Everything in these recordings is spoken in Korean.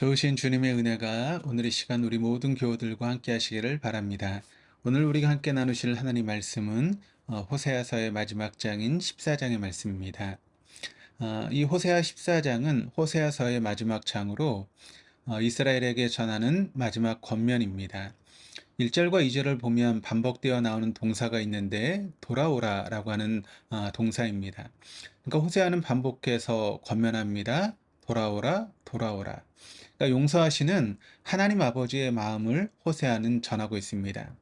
좋으신 주님의 은혜가 오늘 이 시간 우리 모든 교우들과 함께 하시기를 바랍니다. 오늘 우리가 함께 나누실 하나님 말씀은 어, 호세아서의 마지막 장인 14장의 말씀입니다. 어, 이 호세아 14장은 호세아서의 마지막 장으로 어, 이스라엘에게 전하는 마지막 권면입니다. 1절과 2절을 보면 반복되어 나오는 동사가 있는데 돌아오라라고 하는 어, 동사입니다. 그러니까 호세아는 반복해서 권면합니다. 돌아오라, 돌아오라. 그러니까 용서하시는 하나님 아버지의 마음을 호세아는 전하고 있습니다.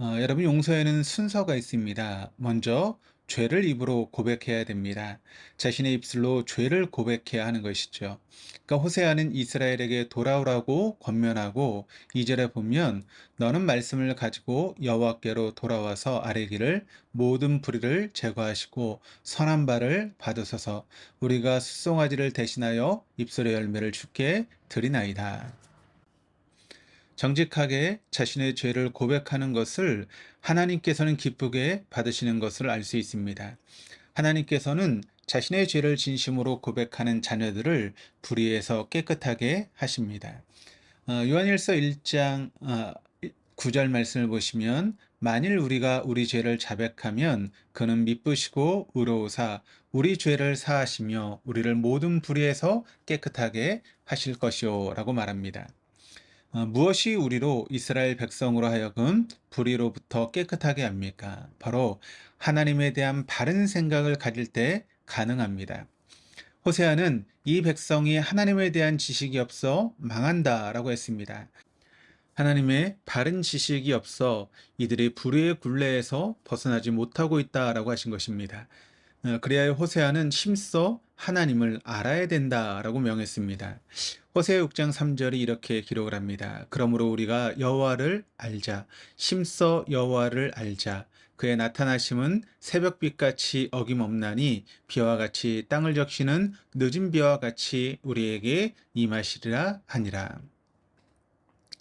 어, 여러분 용서에는 순서가 있습니다. 먼저 죄를 입으로 고백해야 됩니다. 자신의 입술로 죄를 고백해야 하는 것이죠. 그러니까 호세아는 이스라엘에게 돌아오라고 권면하고 2절에 보면 너는 말씀을 가지고 여호와께로 돌아와서 아뢰기를 모든 불의를 제거하시고 선한 바를 받으소서 우리가 숫송아지를 대신하여 입술의 열매를 주께 드리나이다. 정직하게 자신의 죄를 고백하는 것을 하나님께서는 기쁘게 받으시는 것을 알 수 있습니다. 하나님께서는 자신의 죄를 진심으로 고백하는 자녀들을 불의에서 깨끗하게 하십니다. 어, 요한일서 1장 어, 9절 말씀을 보시면 만일 우리가 우리 죄를 자백하면 그는 미쁘시고 의로우사 우리 죄를 사하시며 우리를 모든 불의에서 깨끗하게 하실 것이오라고 말합니다. 어, 무엇이 우리로 이스라엘 백성으로 하여금 불의로부터 깨끗하게 합니까? 바로 하나님에 대한 바른 생각을 가질 때 가능합니다. 호세아는 이 백성이 하나님에 대한 지식이 없어 망한다 라고 했습니다. 하나님의 바른 지식이 없어 이들이 불의의 굴레에서 벗어나지 못하고 있다 라고 하신 것입니다. 어, 그래야 호세아는 힘써 하나님을 알아야 된다라고 명했습니다. 호세아 6장 3절이 이렇게 기록을 합니다. 그러므로 우리가 여호와를 알자. 심써 여호와를 알자. 그의 나타나심은 새벽빛 같이 어김없나니 비와 같이 땅을 적시는 늦은 비와 같이 우리에게 임하시리라 하니라.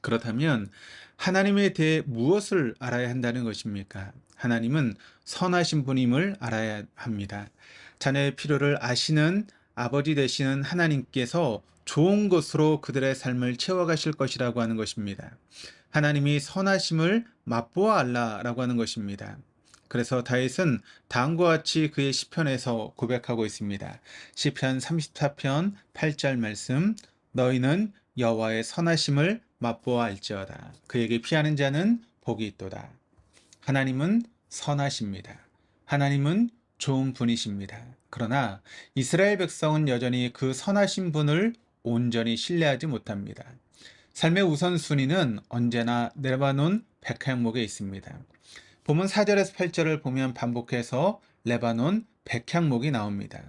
그렇다면 하나님에 대해 무엇을 알아야 한다는 것입니까? 하나님은 선하신 분임을 알아야 합니다. 자녀의 필요를 아시는 아버지 되시는 하나님께서 좋은 것으로 그들의 삶을 채워가실 것이라고 하는 것입니다. 하나님이 선하심을 맛보아 알라라고 하는 것입니다. 그래서 다윗은 다음과 같이 그의 시편에서 고백하고 있습니다. 시편 34편 8절 말씀 너희는 여호와의 선하심을 맛보아 알지어다. 그에게 피하는 자는 복이 있도다. 하나님은 선하십니다. 하나님은 좋은 분이십니다. 그러나 이스라엘 백성은 여전히 그 선하신 분을 온전히 신뢰하지 못합니다. 삶의 우선순위는 언제나 레바논 백향목에 있습니다. 보면 4절에서 8절을 보면 반복해서 레바논 백향목이 나옵니다.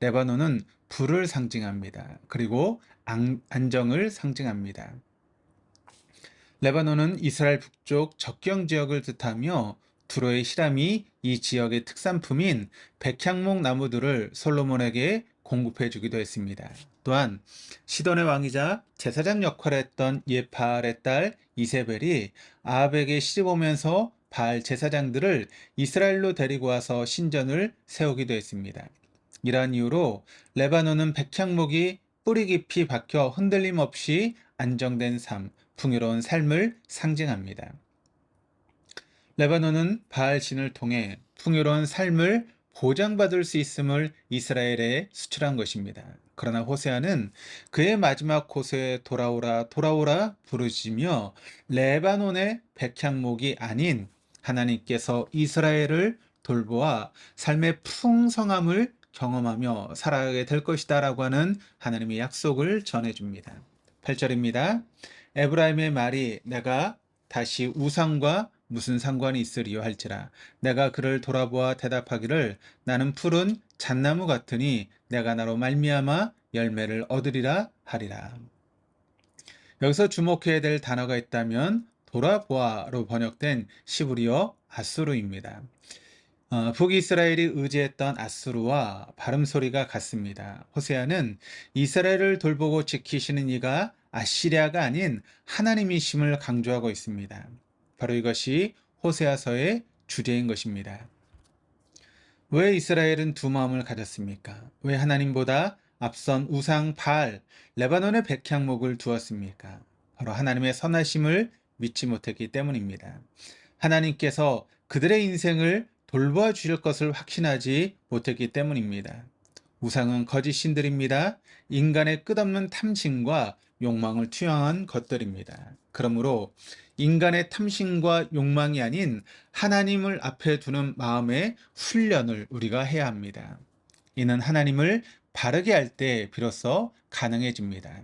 레바논은 불을 상징합니다. 그리고 안정을 상징합니다. 레바논은 이스라엘 북쪽 적경 지역을 뜻하며 두로의 히람이 이 지역의 특산품인 백향목 나무들을 솔로몬에게 공급해 주기도 했습니다. 또한 시돈의 왕이자 제사장 역할을 했던 예파알의 딸 이세벨이 아합에게 시집 오면서 바알 제사장들을 이스라엘로 데리고 와서 신전을 세우기도 했습니다. 이러한 이유로 레바논은 백향목이 뿌리 깊이 박혀 흔들림 없이 안정된 삶, 풍요로운 삶을 상징합니다. 레바논은 바알 신을 통해 풍요로운 삶을 보장받을 수 있음을 이스라엘에 수출한 것입니다. 그러나 호세아는 그의 마지막 호세에 돌아오라 돌아오라 부르짖며 레바논의 백향목이 아닌 하나님께서 이스라엘을 돌보아 삶의 풍성함을 경험하며 살아가게 될 것이다 라고 하는 하나님의 약속을 전해줍니다. 8절입니다. 에브라임의 말이 내가 다시 우상과 무슨 상관이 있으리요 할지라 내가 그를 돌아보아 대답하기를 나는 푸른 잣나무 같으니 내가 나로 말미암아 열매를 얻으리라 하리라. 여기서 주목해야 될 단어가 있다면 돌아보아로 번역된 시브리어 아수르입니다. 어, 북이스라엘이 의지했던 아수르와 발음 소리가 같습니다. 호세아는 이스라엘을 돌보고 지키시는 이가 아시리아가 아닌 하나님이심을 강조하고 있습니다. 바로 이것이 호세아서의 주제인 것입니다. 왜 이스라엘은 두 마음을 가졌습니까? 왜 하나님보다 앞선 우상 바알, 레바논의 백향목을 두었습니까? 바로 하나님의 선하심을 믿지 못했기 때문입니다. 하나님께서 그들의 인생을 돌보아 주실 것을 확신하지 못했기 때문입니다. 우상은 거짓 신들입니다. 인간의 끝없는 탐심과 욕망을 투영한 것들입니다. 그러므로 인간의 탐심과 욕망이 아닌 하나님을 앞에 두는 마음의 훈련을 우리가 해야 합니다. 이는 하나님을 바르게 할 때 비로소 가능해집니다.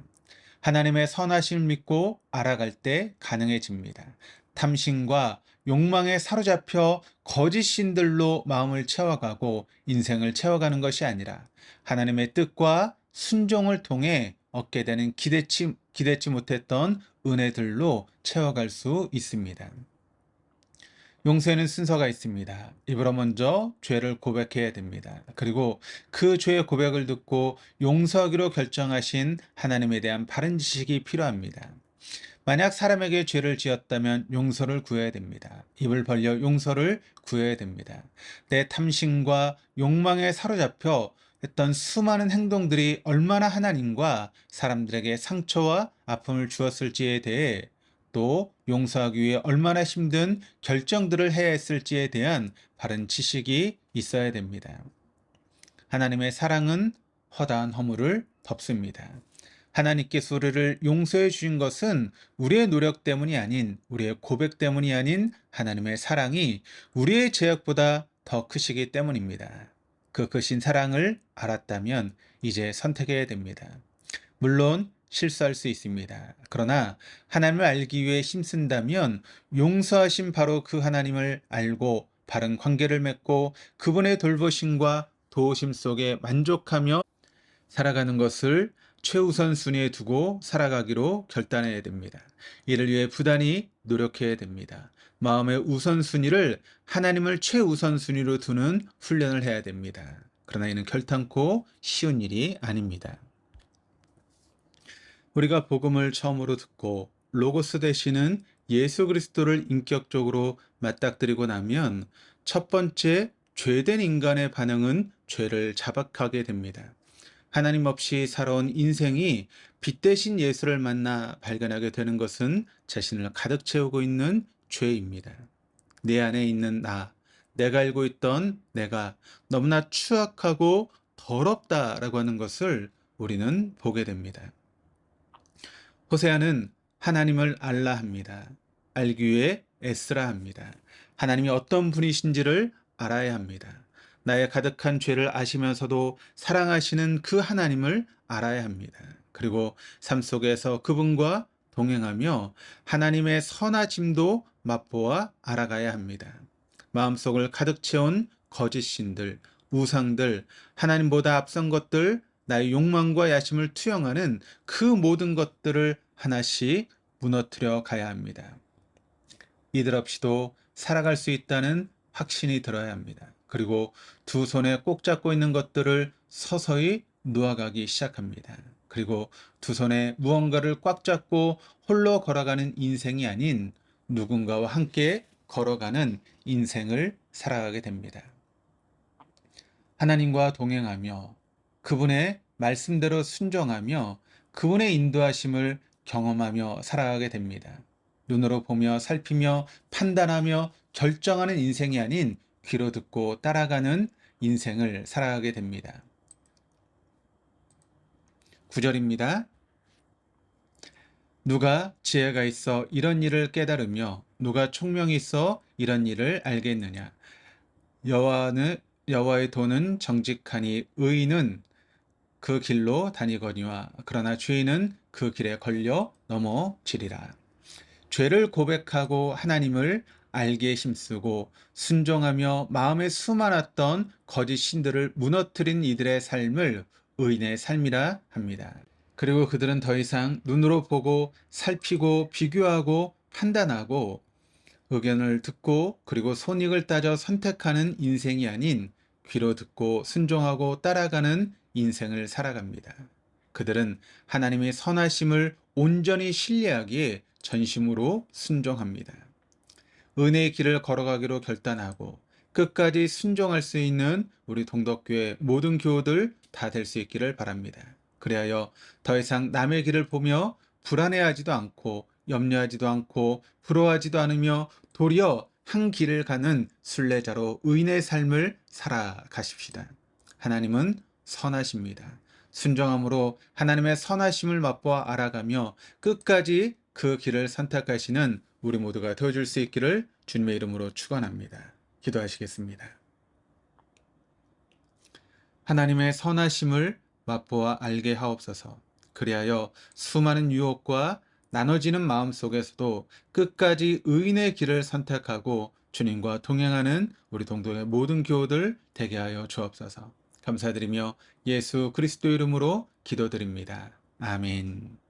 하나님의 선하심을 믿고 알아갈 때 가능해집니다. 탐심과 욕망에 사로잡혀 거짓 신들로 마음을 채워가고 인생을 채워가는 것이 아니라 하나님의 뜻과 순종을 통해 얻게 되는 기대치, 기대치 못했던 은혜들로 채워갈 수 있습니다. 용서에는 순서가 있습니다. 입으로 먼저 죄를 고백해야 됩니다. 그리고 그 죄의 고백을 듣고 용서하기로 결정하신 하나님에 대한 바른 지식이 필요합니다. 만약 사람에게 죄를 지었다면 용서를 구해야 됩니다. 입을 벌려 용서를 구해야 됩니다. 내 탐심과 욕망에 사로잡혀 했던 수많은 행동들이 얼마나 하나님과 사람들에게 상처와 아픔을 주었을지에 대해 또 용서하기 위해 얼마나 힘든 결정들을 해야 했을지에 대한 바른 지식이 있어야 됩니다. 하나님의 사랑은 허다한 허물을 덮습니다. 하나님께서 우리를 용서해 주신 것은 우리의 노력 때문이 아닌 우리의 고백 때문이 아닌 하나님의 사랑이 우리의 제약보다 더 크시기 때문입니다. 그 크신 사랑을 알았다면 이제 선택해야 됩니다. 물론 실수할 수 있습니다. 그러나 하나님을 알기 위해 힘쓴다면 용서하신 바로 그 하나님을 알고 바른 관계를 맺고 그분의 돌보심과 도우심 속에 만족하며 살아가는 것을 최우선 순위에 두고 살아가기로 결단해야 됩니다. 이를 위해 부단히 노력해야 됩니다. 마음의 우선순위를 하나님을 최우선순위로 두는 훈련을 해야 됩니다. 그러나 이는 결탄코 쉬운 일이 아닙니다. 우리가 복음을 처음으로 듣고 로고스 되시는 예수 그리스도를 인격적으로 맞닥뜨리고 나면 첫 번째 죄된 인간의 반응은 죄를 자박하게 됩니다. 하나님 없이 살아온 인생이 빛 대신 예수를 만나 발견하게 되는 것은 자신을 가득 채우고 있는 죄입니다. 내 안에 있는 나, 내가 알고 있던 내가 너무나 추악하고 더럽다라고 하는 것을 우리는 보게 됩니다. 호세아는 하나님을 알라 합니다. 알기 위해 애쓰라 합니다. 하나님이 어떤 분이신지를 알아야 합니다. 나의 가득한 죄를 아시면서도 사랑하시는 그 하나님을 알아야 합니다. 그리고 삶 속에서 그분과 동행하며 하나님의 선하심도 맛보아 알아가야 합니다. 마음속을 가득 채운 거짓 신들, 우상들, 하나님보다 앞선 것들, 나의 욕망과 야심을 투영하는 그 모든 것들을 하나씩 무너뜨려 가야 합니다. 이들 없이도 살아갈 수 있다는 확신이 들어야 합니다. 그리고 두 손에 꼭 잡고 있는 것들을 서서히 놓아가기 시작합니다. 그리고 두 손에 무언가를 꽉 잡고 홀로 걸어가는 인생이 아닌 누군가와 함께 걸어가는 인생을 살아가게 됩니다. 하나님과 동행하며 그분의 말씀대로 순종하며 그분의 인도하심을 경험하며 살아가게 됩니다. 눈으로 보며 살피며 판단하며 결정하는 인생이 아닌 귀로 듣고 따라가는 인생을 살아가게 됩니다. 9절입니다. 누가 지혜가 있어 이런 일을 깨달으며 누가 총명이 있어 이런 일을 알겠느냐 여호와는 여호와의 도는 정직하니 의인은 그 길로 다니거니와 그러나 죄인은 그 길에 걸려 넘어지리라 죄를 고백하고 하나님을 알게 힘쓰고 순종하며 마음에 수많았던 거짓 신들을 무너뜨린 이들의 삶을 의인의 삶이라 합니다. 그리고 그들은 더 이상 눈으로 보고 살피고 비교하고 판단하고 의견을 듣고 그리고 손익을 따져 선택하는 인생이 아닌 귀로 듣고 순종하고 따라가는 인생을 살아갑니다. 그들은 하나님의 선하심을 온전히 신뢰하기에 전심으로 순종합니다. 은혜의 길을 걸어가기로 결단하고 끝까지 순종할 수 있는 우리 동덕교회 모든 교우들 다 될 수 있기를 바랍니다. 그리하여 더 이상 남의 길을 보며 불안해하지도 않고 염려하지도 않고 부러워하지도 않으며 도리어 한 길을 가는 순례자로 의인의 삶을 살아가십시다. 하나님은 선하십니다. 순종함으로 하나님의 선하심을 맛보아 알아가며 끝까지 그 길을 선택하시는 우리 모두가 되어줄 수 있기를 주님의 이름으로 축원합니다. 기도하시겠습니다. 하나님의 선하심을 맛보아 알게 하옵소서. 그리하여 수많은 유혹과 나눠지는 마음 속에서도 끝까지 의인의 길을 선택하고 주님과 동행하는 우리 동동의 모든 교우들 되게 하여 주옵소서. 감사드리며 예수 그리스도 이름으로 기도드립니다. 아멘.